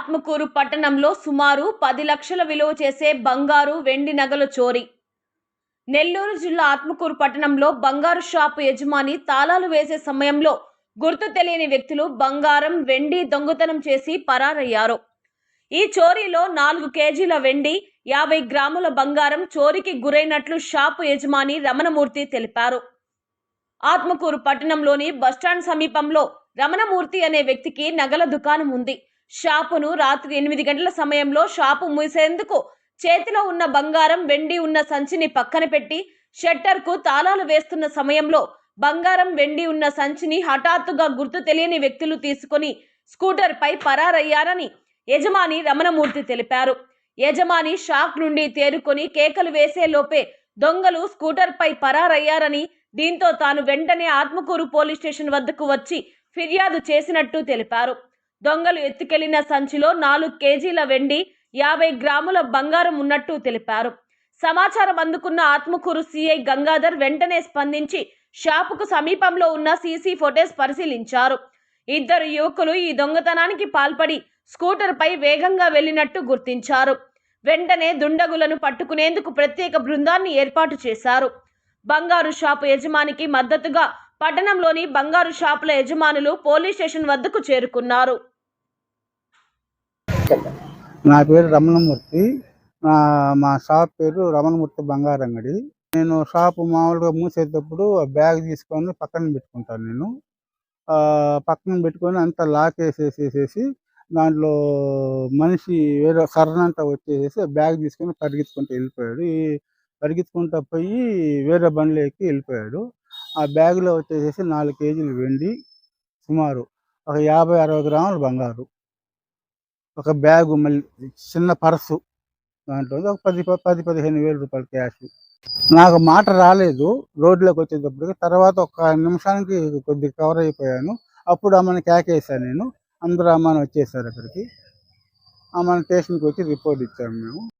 ఆత్మకూరు పట్టణంలో సుమారు పది లక్షల విలువ చేసే బంగారు వెండి నగలు చోరీ. నెల్లూరు జిల్లా ఆత్మకూరు పట్టణంలో బంగారు షాపు యజమాని తాళాలు వేసే సమయంలో గుర్తు తెలియని వ్యక్తులు బంగారం వెండి దొంగతనం చేసి పరారయ్యారు. ఈ చోరీలో నాలుగు కేజీల వెండి యాభై గ్రాముల బంగారం చోరీకి గురైనట్లు షాపు యజమాని రమణమూర్తి తెలిపారు. ఆత్మకూరు పట్టణంలోని బస్టాండ్ సమీపంలో రమణమూర్తి అనే వ్యక్తికి నగల దుకాణం ఉంది. షాపును రాత్రి ఎనిమిది గంటల సమయంలో షాపు మూసేందుకు చేతిలో ఉన్న బంగారం వెండి ఉన్న సంచిని పక్కన పెట్టి షట్టర్కు తాళాలు వేస్తున్న సమయంలో బంగారం వెండి ఉన్న సంచిని హఠాత్తుగా గుర్తు తెలియని వ్యక్తులు తీసుకొని స్కూటర్పై పరారయ్యారని యజమాని రమణమూర్తి తెలిపారు. యజమాని షాక్ నుండి తేరుకొని కేకలు వేసే లోపే దొంగలు స్కూటర్పై పరారయ్యారని దీంతో తాను వెంటనే ఆత్మకూరు పోలీస్ స్టేషన్ వద్దకు వచ్చి ఫిర్యాదు చేసినట్టు తెలిపారు. దొంగలు ఎత్తుకెళ్ళిన సంచిలో నాలుగు కేజీల వెండి యాభై గ్రాముల బంగారం ఉన్నట్టు తెలిపారు. సమాచారం అందుకున్న ఆత్మకూరు సిఐ గంగాధర్ వెంటనే స్పందించి షాపుకు సమీపంలో ఉన్న సీసీ ఫొటేజ్ పరిశీలించారు. ఇద్దరు యువకులు ఈ దొంగతనానికి పాల్పడి స్కూటర్పై వేగంగా వెళ్ళినట్టు గుర్తించారు. వెంటనే దుండగులను పట్టుకునేందుకు ప్రత్యేక బృందాన్ని ఏర్పాటు చేశారు. బంగారు షాపు యజమానికి మద్దతుగా పట్టణంలోని బంగారు షాపుల యజమానులు పోలీస్ స్టేషన్ వద్దకు చేరుకున్నారు. నా పేరు రమణమూర్తి. నా మా షాప్ పేరు రమణమూర్తి బంగారంగడి నేను షాప్ మామూలుగా మూసేటప్పుడు ఆ బ్యాగ్ తీసుకొని పక్కన పెట్టుకుంటాను నేను. పక్కన పెట్టుకొని అంతా లాక్ వేసేసేసేసి దాంట్లో మనిషి వేరే సర్రంతా వచ్చేసేసి బ్యాగ్ తీసుకొని పరిగెత్తుకుంటూ వెళ్ళిపోయాడు. ఈ పరిగెత్తుకుంటూ పోయి వేరే బండ్లో ఎక్కి వెళ్ళిపోయాడు. ఆ బ్యాగ్లో వచ్చేసేసి నాలుగు కేజీలు వెండి సుమారు ఒక యాభై అరవై గ్రాముల బంగారు. ఒక బ్యాగు మళ్ళీ చిన్న పర్సు దాంట్లో ఒక పది పది పదిహేను వేల రూపాయల క్యాష్. నాకు మాట రాలేదు. రోడ్లోకి వచ్చేటప్పటికి తర్వాత ఒక నిమిషానికి కొద్దిగా కవర్ అయిపోయాను. అప్పుడు ఆమెను కేకేసాను నేను. అందరూ అమ్మని వచ్చేసారు అక్కడికి. అమ్మని స్టేషన్కి వచ్చి రిపోర్ట్ ఇచ్చాము మేము.